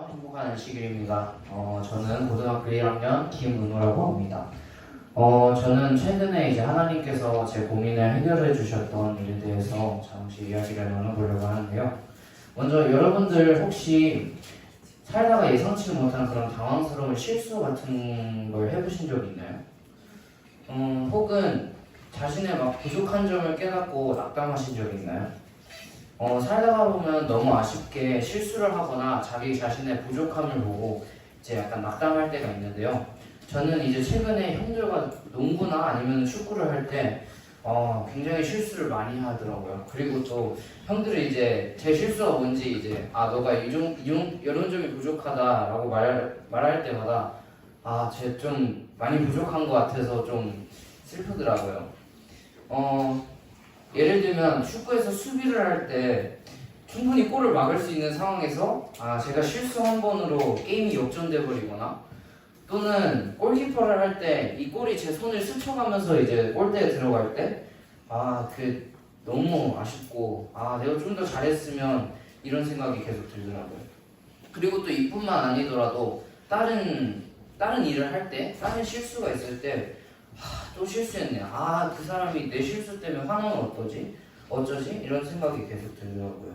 행복한 시길입니다. 어, 저는 고등학교 1학년 김은호라고 합니다. 어, 저는 최근에 이제 하나님께서 제 고민을 해결해 주셨던 일에 대해서 잠시 이야기를 나눠보려고 하는데요. 먼저 여러분들 혹시 살다가 예상치 못한 그런 당황스러운 실수 같은 걸 해보신 적 있나요? 음, 혹은 자신의 막 부족한 점을 깨닫고 낙담하신 적 있나요? 어, 살다가 보면 너무 아쉽게 실수를 하거나 자기 자신의 부족함을 보고 이제 약간 낙담할 때가 있는데요. 저는 이제 최근에 형들과 농구나 아니면 축구를 할때 어, 굉장히 실수를 많이 하더라고요. 그리고 또 형들이 이제 제 실수가 뭔지 이제 아 너가 이런 이런 점이 부족하다라고 말 말할 때마다 아쟤 좀 많이 부족한 것 같아서 좀 슬프더라고요. 어 예를 들면 축구에서 수비를 할 때 충분히 골을 막을 수 있는 상황에서 아 제가 실수 한 번으로 게임이 역전돼 버리거나 또는 골키퍼를 할 때 이 골이 제 손을 스쳐가면서 이제 골대에 들어갈 때 아 그 너무 아쉽고 아 내가 좀 더 잘했으면 이런 생각이 계속 들더라고요. 그리고 또 이뿐만 아니더라도 다른 다른 일을 할 때 다른 실수가 있을 때 또 실수했네. 아, 그 사람이 내 실수 때문에 화나면 어떠지? 어쩌지? 이런 생각이 계속 들더라고요.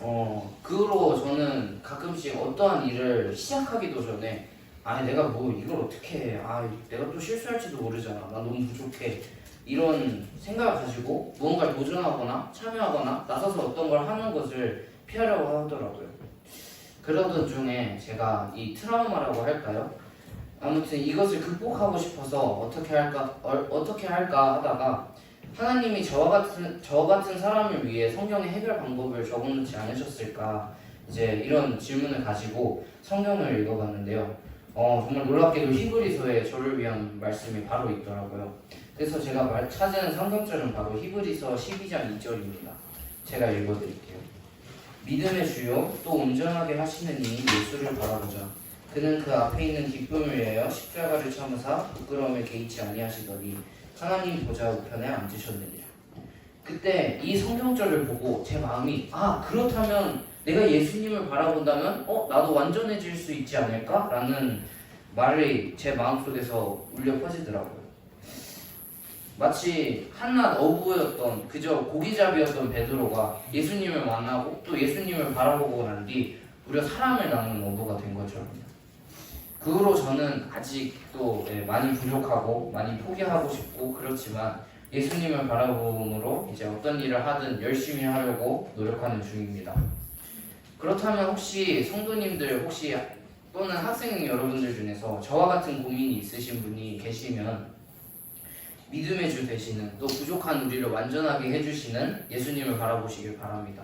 어, 그 후로 저는 가끔씩 어떠한 일을 시작하기도 전에 아, 내가 뭐 이걸 어떻게 해? 아, 내가 또 실수할지도 모르잖아. 나 너무 부족해. 이런 생각을 가지고 무언가를 도전하거나 참여하거나 나서서 어떤 걸 하는 것을 피하려고 하더라고요. 그러던 중에 제가 이 트라우마라고 할까요? 아무튼 이것을 극복하고 싶어서 어떻게 할까 어, 어떻게 할까 하다가 하나님이 저와 같은 저 같은 사람을 위해 성경의 해결 방법을 적어놓지 않으셨을까 이제 이런 질문을 가지고 성경을 읽어봤는데요. 어 정말 놀랍게도 히브리서에 저를 위한 말씀이 바로 있더라고요. 그래서 제가 말, 찾은 성경절은 바로 히브리서 12장 2절입니다. 제가 읽어드릴게요. 믿음의 주요 또 온전하게 하시는 이 예수를 바라보자. 그는 그 앞에 있는 기쁨을 위하여 십자가를 참으사 부끄러움에 개의치 아니하시더니 하나님 보좌 우편에 앉으셨느니라. 그때 이 성경절을 보고 제 마음이 아 그렇다면 내가 예수님을 바라본다면 어 나도 완전해질 수 있지 않을까라는 말이 제 마음속에서 울려 퍼지더라고요. 마치 한낱 어부였던 그저 고기잡이였던 베드로가 예수님을 만나고 또 예수님을 바라보고 난 뒤 무려 사람을 낳는 어부가 된 것처럼요. 그 후로 저는 아직도 예, 많이 부족하고 많이 포기하고 싶고 그렇지만 예수님을 바라봄으로 이제 어떤 일을 하든 열심히 하려고 노력하는 중입니다. 그렇다면 혹시 성도님들 혹시 또는 학생 여러분들 중에서 저와 같은 고민이 있으신 분이 계시면 믿음의 주 되시는 또 부족한 우리를 완전하게 해주시는 예수님을 바라보시길 바랍니다.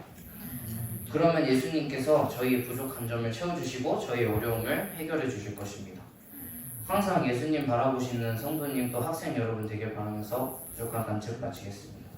그러면 예수님께서 저희의 부족한 점을 채워주시고 저희의 어려움을 해결해 주실 것입니다. 항상 예수님 바라보시는 성도님 또 학생 여러분 되길 바라면서 부족한 간증 마치겠습니다.